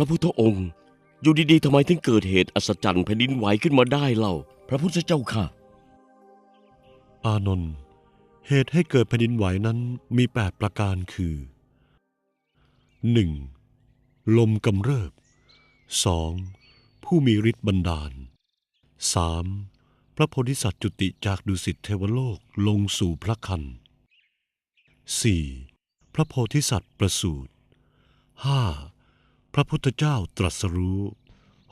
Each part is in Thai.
ระพุทธองค์ อยู่ดีๆทำไมถึงเกิดเหตุอัศจรรย์แผ่นดินไหวขึ้นมาได้เล่า พระพุทธเจ้าค่ะ อานนท์เหตุให้เกิดแผ่นดินไหวนั้นมีแปดประการคือ 1. ลมกำเริบ 2. ผู้มีฤทธิ์บันดาล 3. พระโพธิสัตว์จุติจากดุสิตเทวโลกลงสู่พระคัน 4. พระโพธิสัตว์ประสูติ 5. พระพุทธเจ้าตรัสรู้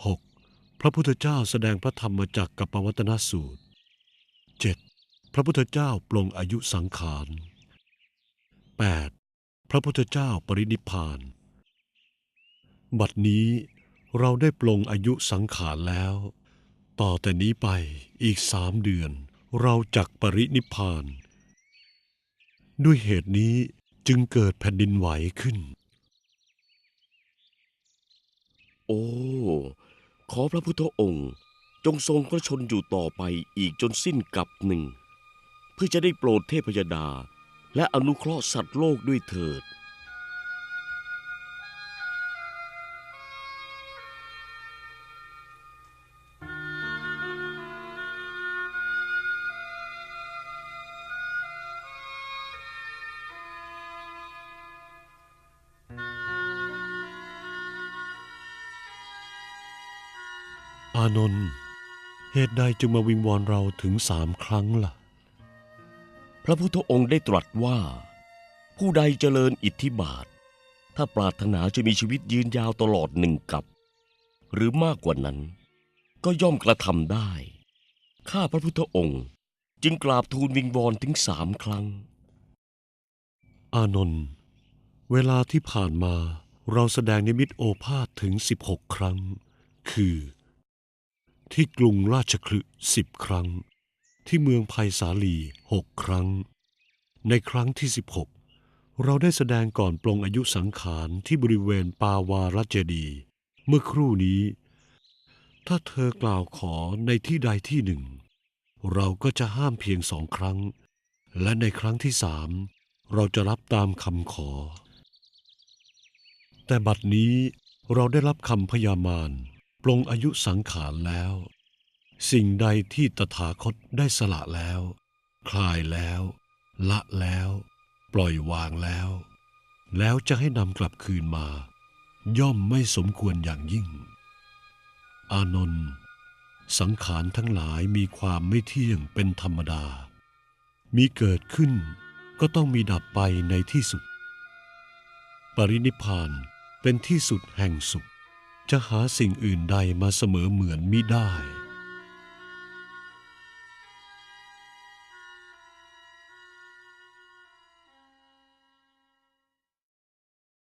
6. พระพุทธเจ้าแสดงพระธรรมจากกัปปวัตนสูตร 7. พระพุทธเจ้าปลงอายุสังขาร 8. พระพุทธเจ้าปรินิพาน บัดนี้เราได้ปลงอายุสังขารแล้ว ต่อแต่นี้ไปอีกสามเดือน เราจักปรินิพาน ด้วยเหตุนี้จึงเกิดแผ่นดินไหวขึ้น โอ้ ขอพระพุทธองค์ จงทรงพระชนอยู่ต่อไปอีกจนสิ้นกับหนึ่ง เพื่อจะได้โปรดเทพยดา และอนุเคราะห์สัตว์โลกด้วยเถิด อานนท์เหตุใดจึงมาวิงวอนเราถึงสามครั้งล่ะ พระพุทธองค์ได้ตรัสว่า ผู้ใดเจริญอิทธิบาท ถ้าปรารถนาจะมีชีวิตยืนยาวตลอดหนึ่งกับ หรือมากกว่านั้น ก็ย่อมกระทำได้ ข้าพระพุทธองค์จึงกราบทูลวิงวอนถึงสามครั้ง อานนท์เวลาที่ผ่านมาเราแสดงนิมิตโอภาษถึง 16 ครั้ง คือ ที่กรุงราชคลึสิบครั้ง ที่เมืองไผ่สาลีหกครั้ง ในครั้งที่ 16 เราได้แสดงก่อนปลงอายุสังขารที่บริเวณปาวารัจเจดี เมื่อครู่นี้ ถ้าเธอกล่าวขอในที่ใดที่หนึ่ง เราก็จะห้ามเพียงสองครั้ง และในครั้งที่สามเราจะรับตามคำขอ แต่บัดนี้เราได้รับคำพยามารป ลงอายุสังขารแล้ว สิ่งใดที่ตถาคตได้สละแล้ว คลายแล้ว ละแล้ว ปล่อยวางแล้ว แล้วจะให้นำกลับคืนมา ย่อมไม่สมควรอย่างยิ่ง อานนท์สังขารทั้งหลายมีความไม่เที่ยงเป็นธรรมดา มีเกิดขึ้นก็ต้องมีดับไปในที่สุด ปรินิพพานเป็นที่สุดแห่งสุข จะหาสิ่งอื่นใดมาเสมอเหมือนมิได้